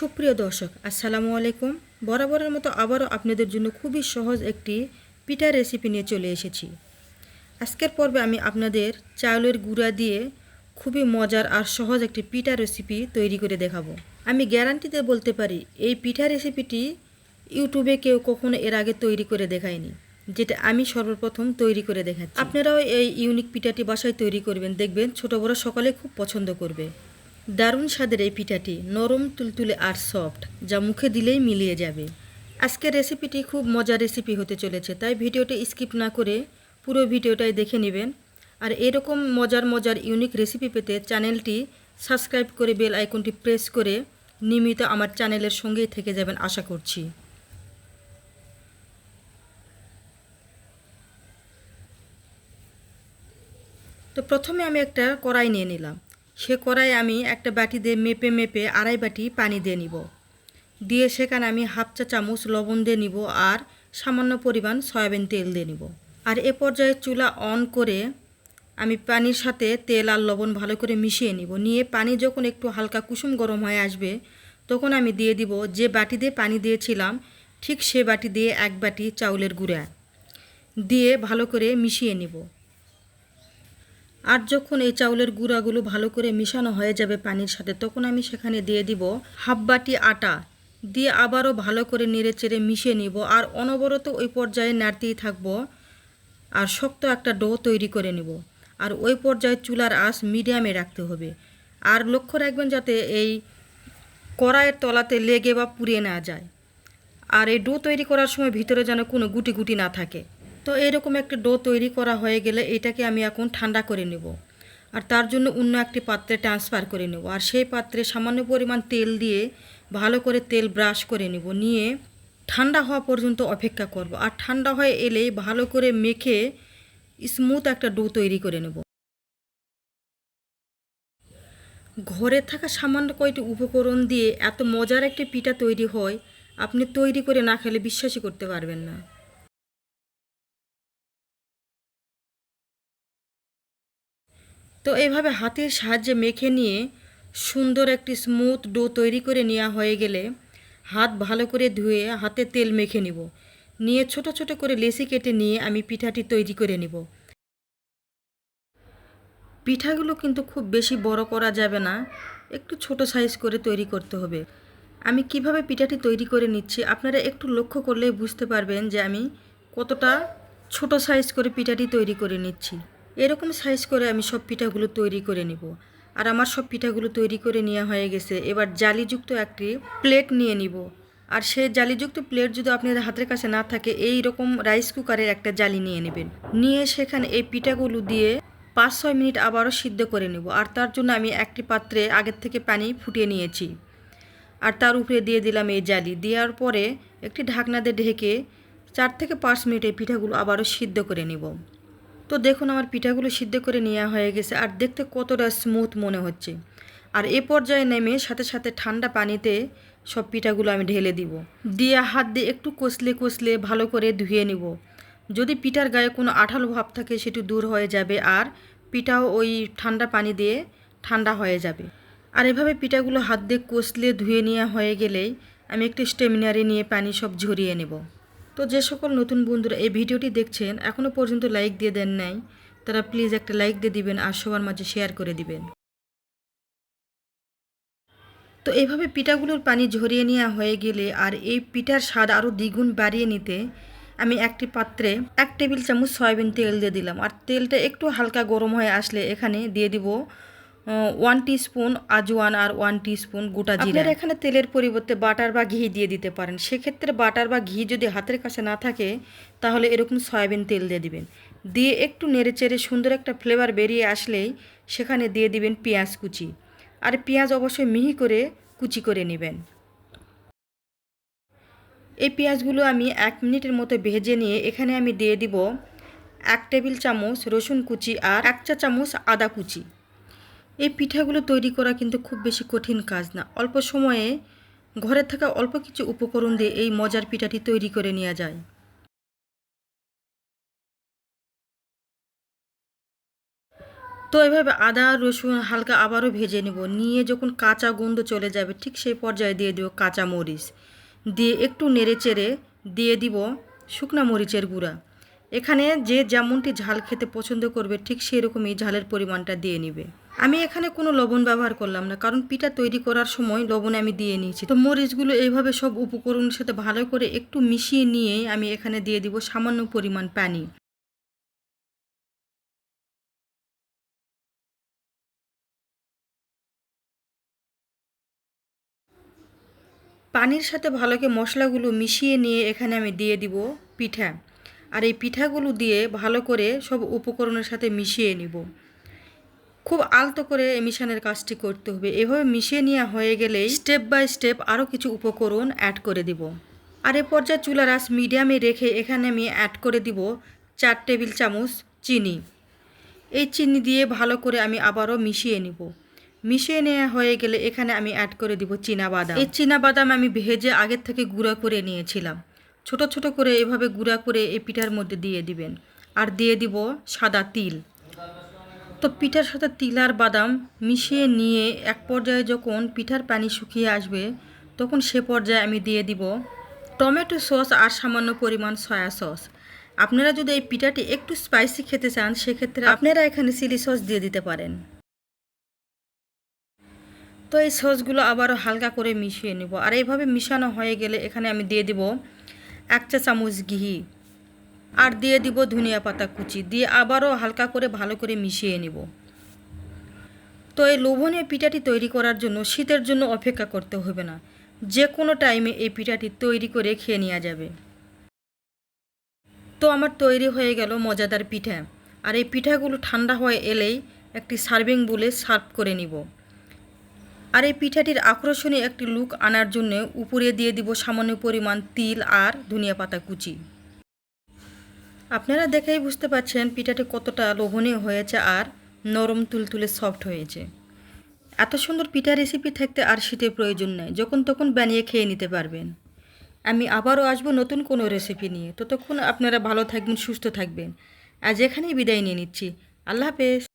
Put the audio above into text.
সুপ্রিয় দর্শক, আসসালামু আলাইকুম। বরাবরের মতো আবারও আপনাদের জন্য খুবই সহজ একটি পিঠা রেসিপি নিয়ে চলে এসেছি। আজকের পর্বে আমি আপনাদের চাউলের গুঁড়া দিয়ে খুবই মজার আর সহজ একটি পিঠা রেসিপি তৈরি করে দেখাবো। আমি গ্যারান্টিতে বলতে পারি, এই পিঠা রেসিপিটি ইউটিউবে কেউ কখনো এর আগে তৈরি করে দেখায়নি, যেটা আমি সর্বপ্রথম তৈরি করে দেখাচ্ছি। আপনারাও এই ইউনিক পিঠাটি বাসায় তৈরি করবেন, দেখবেন ছোটো বড় সকলে খুব পছন্দ করবে। দারুণ স্বাদের এই পিঠাটি নরম, তুলতুলে আর সফট যা মুখে দিলেই মিলিয়ে যাবে। আজকের রেসিপিটি খুব মজার রেসিপি হতে চলেছে, তাই ভিডিওটি স্কিপ না করে পুরো ভিডিওটাই দেখে নেবেন। আর এরকম মজার মজার ইউনিক রেসিপি পেতে চ্যানেলটি সাবস্ক্রাইব করে বেল আইকনটি প্রেস করে নিয়মিত আমার চ্যানেলের সঙ্গেই থেকে যাবেন, আশা করছি। তো প্রথমে আমি একটা কড়াই নিয়ে নিলাম। সে কড়াই আমি একটা বাটি দিয়ে মেপে মেপে আড়াই বাটি পানি দিয়ে নিব। দিয়ে সেখানে আমি হাফ চা চামচ লবণ দিয়ে নিব আর সামান্য পরিমাণ সয়াবিন তেল দিয়ে নিব। আর এ পর্যায়ে চুলা অন করে আমি পানির সাথে তেল আর লবণ ভালো করে মিশিয়ে নিব। নিয়ে পানি যখন একটু হালকা কুসুম গরম হয়ে আসবে, তখন আমি দিয়ে দিব যে বাটি দিয়ে পানি দিয়েছিলাম, ঠিক সে বাটি দিয়ে এক বাটি চাউলের গুঁড়া। দিয়ে ভালো করে মিশিয়ে নিব। আর যখন এই চাউলের গুঁড়াগুলো ভালো করে মিশানো হয়ে যাবে পানির সাথে, তখন আমি সেখানে দিয়ে দিব হাফ বাটি আটা। দিয়ে আবারও ভালো করে নেড়ে চেড়ে মিশিয়ে নিব। আর অনবরত ওই পর্যায়ে নাড়তেই থাকব আর শক্ত একটা ডো তৈরি করে নিব। আর ওই পর্যায়ে চুলার আঁচ মিডিয়ামে রাখতে হবে। আর লক্ষ্য রাখবেন যাতে এই কড়াইয়ের তলাতে লেগে বা পুড়িয়ে না যায়। আর এই ডো তৈরি করার সময় ভিতরে যেন কোনো গুটি গুটি না থাকে। তো এরকম একটা ডো তৈরি করা হয়ে গেলে এটাকে আমি এখন ঠান্ডা করে নেব। আর তার জন্য অন্য একটি পাত্রে ট্রান্সফার করে নেব। আর সেই পাত্রে সামান্য পরিমাণ তেল দিয়ে ভালো করে তেল ব্রাশ করে নেব। নিয়ে ঠান্ডা হওয়া পর্যন্ত অপেক্ষা করব। আর ঠান্ডা হয়ে এলেই ভালো করে মেখে স্মুথ একটা ডো তৈরি করে নেব। ঘরে থাকা সামান্য কয়টি উপকরণ দিয়ে এত মজার একটি পিঠা তৈরি হয়, আপনি তৈরি করে না খেলে বিশ্বাসই করতে পারবেন না। তো এইভাবে হাতের সাহায্যে মেখে নিয়ে সুন্দর একটি স্মুথ ডো তৈরি করে নেওয়া হয়ে গেলে হাত ভালো করে ধুয়ে হাতে তেল মেখে নিব। নিয়ে ছোট ছোট করে লেসি কেটে নিয়ে আমি পিঠাটি তৈরি করে নিব। পিঠাগুলো কিন্তু খুব বেশি বড় করা যাবে না, একটু ছোট সাইজ করে তৈরি করতে হবে। আমি কীভাবে পিঠাটি তৈরি করে নিচ্ছি আপনারা একটু লক্ষ্য করলেই বুঝতে পারবেন যে আমি কতটা ছোট সাইজ করে পিঠাটি তৈরি করে নিচ্ছি। এরকম সাইজ করে আমি সব পিঠাগুলো তৈরি করে নিব। আর আমার সব পিঠাগুলো তৈরি করে নেওয়া হয়ে গেছে। এবার জালিযুক্ত একটি প্লেট নিয়ে নিব। আর সেই জালিযুক্ত প্লেট যদি আপনাদের হাতের কাছে না থাকে, এই রকম রাইস কুকারের একটা জালি নিয়ে নেবেন। নিয়ে সেখানে এই পিঠাগুলো দিয়ে পাঁচ ছয় মিনিট আবারও সিদ্ধ করে নেব। আর তার জন্য আমি একটি পাত্রে আগের থেকে পানি ফুটিয়ে নিয়েছি। আর তার উপরে দিয়ে দিলাম এই জালি। দেওয়ার পরে একটি ঢাকনা দিয়ে ঢেকে চার থেকে পাঁচ মিনিট এই পিঠাগুলো আবারও সিদ্ধ করে নেব। তো দেখুন আমার পিঠাগুলো সিদ্ধ করে নেওয়া হয়ে গেছে আর দেখতে কতটা স্মুথ মনে হচ্ছে। আর এ পর্যায়ে নেমে সাথে সাথে ঠান্ডা পানিতে সব পিঠাগুলো আমি ঢেলে দিব। দিয়ে হাত দিয়ে একটু কষলে কষলে ভালো করে ধুয়ে নিব। যদি পিঠার গায়ে কোনো আঠালো ভাব থাকে সেটি দূর হয়ে যাবে আর পিঠাও ওই ঠান্ডা পানি দিয়ে ঠান্ডা হয়ে যাবে। আর এভাবে পিঠাগুলো হাত দিয়ে কষলে ধুয়ে নেওয়া হয়ে গেলেই আমি একটি স্টেমিনারে নিয়ে পানি সব ঝরিয়ে নেব। তো যে সকল নতুন বন্ধুরা এই ভিডিওটি দেখছেন এখনও পর্যন্ত লাইক দিয়ে দেন নাই, তারা প্লিজ একটা লাইক দিয়ে দিবেন আর সবার মাঝে শেয়ার করে দিবেন। তো এইভাবে পিঠাগুলোর পানি ঝরিয়ে নেওয়া হয়ে গেলে আর এই পিঠার স্বাদ আরও দ্বিগুণ বাড়িয়ে নিতে আমি একটি পাত্রে এক টেবিল চামচ সয়াবিন তেল দিয়ে দিলাম। আর তেলটা একটু হালকা গরম হয়ে আসলে এখানে দিয়ে দিব ওয়ান স্পুন আজওয়ান আর ওয়ান স্পুন গোটা জিরা। আপনারা এখানে তেলের পরিবর্তে বাটার বা ঘি দিয়ে দিতে পারেন। সেক্ষেত্রে বাটার বা ঘি যদি হাতের কাছে না থাকে তাহলে এরকম সয়াবিন তেল দিয়ে দিবেন। দিয়ে একটু নেড়ে চেড়ে সুন্দর একটা ফ্লেভার বেরিয়ে আসলেই সেখানে দিয়ে দিবেন পেঁয়াজ কুচি। আর পেঁয়াজ অবশ্যই মিহি করে কুচি করে নেবেন। এই পেঁয়াজগুলো আমি এক মিনিটের মতো ভেজে নিয়ে এখানে আমি দিয়ে দিব এক টেবিল চামচ রসুন কুচি আর এক চা চামচ আদা কুচি। এই পিঠাগুলো তৈরি করা কিন্তু খুব বেশি কঠিন কাজ না। অল্প সময়ে ঘরে থাকা অল্প কিছু উপকরণ দিয়ে এই মজার পিঠাটি তৈরি করে নেওয়া যায়। তো এভাবে আদা, রসুন হালকা আবারও ভেজে নেব। নিয়ে যখন কাঁচা গন্ধ চলে যাবে, ঠিক সেই পর্যায়ে দিয়ে দেবো কাঁচা মরিচ। দিয়ে একটু নেড়ে চেড়ে দিয়ে দিব শুকনা মরিচের গুঁড়া। এখানে যে যেমনটি ঝাল খেতে পছন্দ করবে, ঠিক সেরকমই ঝালের পরিমাণটা দিয়ে নিবে। আমি এখানে কোনো লবণ ব্যবহার করলাম না, কারণ পিঠা তৈরি করার সময় লবণ আমি দিয়ে নিয়েছি। তো মরিচগুলো এইভাবে সব উপকরণের সাথে ভালো করে একটু মিশিয়ে নিয়ে আমি এখানে দিয়ে দিব সামান্য পরিমাণ পানি। পানির সাথে ভালোকে মশলাগুলো মিশিয়ে নিয়ে এখানে আমি দিয়ে দিব পিঠা। আর এই পিঠাগুলো দিয়ে ভালো করে সব উপকরণের সাথে মিশিয়ে নিব। খুব আলতো করে মিশানের কাজটি করতে হবে। এভাবে মিশিয়ে নেওয়া হয়ে গেলেই স্টেপ বাই স্টেপ আরও কিছু উপকরণ অ্যাড করে দিব। আর এ পর্যায়ে চুলার আঁচ মিডিয়ামে রেখে এখানে আমি অ্যাড করে দিব চার টেবিল চামচ চিনি। এই চিনি দিয়ে ভালো করে আমি আবারও মিশিয়ে নিব। মিশিয়ে নেওয়া হয়ে গেলে এখানে আমি অ্যাড করে দিব বাদাম। এই বাদাম আমি ভেজে আগের থেকে গুঁড়া করে নিয়েছিলাম। ছোট ছোট করে এভাবে গুঁড়া করে এই পিঠার মধ্যে দিয়ে দিবেন। আর দিয়ে দিব সাদা তিল। তো পিঠার সাথে তিল আর বাদাম মিশিয়ে নিয়ে এক পর্যায়ে যখন পিঠার পানি শুকিয়ে আসবে, তখন সে পর্যায়ে আমি দিয়ে দিব টমেটো সস আর সামান্য পরিমাণ সয়া সস। আপনারা যদি এই পিঠাটি একটু স্পাইসি খেতে চান, সেক্ষেত্রে আপনারা এখানে চিলি সস দিয়ে দিতে পারেন। তো এই সসগুলো আবারও হালকা করে মিশিয়ে নেব। আর এইভাবে মিশানো হয়ে গেলে এখানে আমি দিয়ে দিব এক চা চামচ ঘি। আর দিয়ে দিব ধনিয়া পাতা কুচি। দিয়ে আবারও হালকা করে ভালো করে মিশিয়ে নেব। তো এই লোভনীয় পিঠাটি তৈরি করার জন্য শীতের জন্য অপেক্ষা করতে হবে না। যে কোনো টাইমে এই পিঠাটি তৈরি করে খেয়ে নেওয়া যাবে। তো আমার তৈরি হয়ে গেল মজাদার পিঠা। আর এই পিঠাগুলো ঠান্ডা হয়ে এলেই একটি সার্ভিং বলে সার্ভ করে নিব। আর এই পিঠাটির আকর্ষণীয় একটি লুক আনার জন্য উপরে দিয়ে দিব সামান্য পরিমাণ তিল আর ধনিয়া পাতা কুচি। আপনারা দেখেই বুঝতে পারছেন পিঠাটি কতটা লোভনীয় হয়েছে আর নরম তুলতুলে সফট হয়েছে। এত সুন্দর পিঠা রেসিপি থাকতে আর শীতের প্রয়োজন নেই, যখন তখন বানিয়ে খেয়ে নিতে পারবেন। আমি আবারও আসব নতুন কোনো রেসিপি নিয়ে। ততক্ষণ আপনারা ভালো থাকবেন, সুস্থ থাকবেন। আজ এখানেই বিদায় নিয়ে নিচ্ছি। আল্লাহ হাফেজ।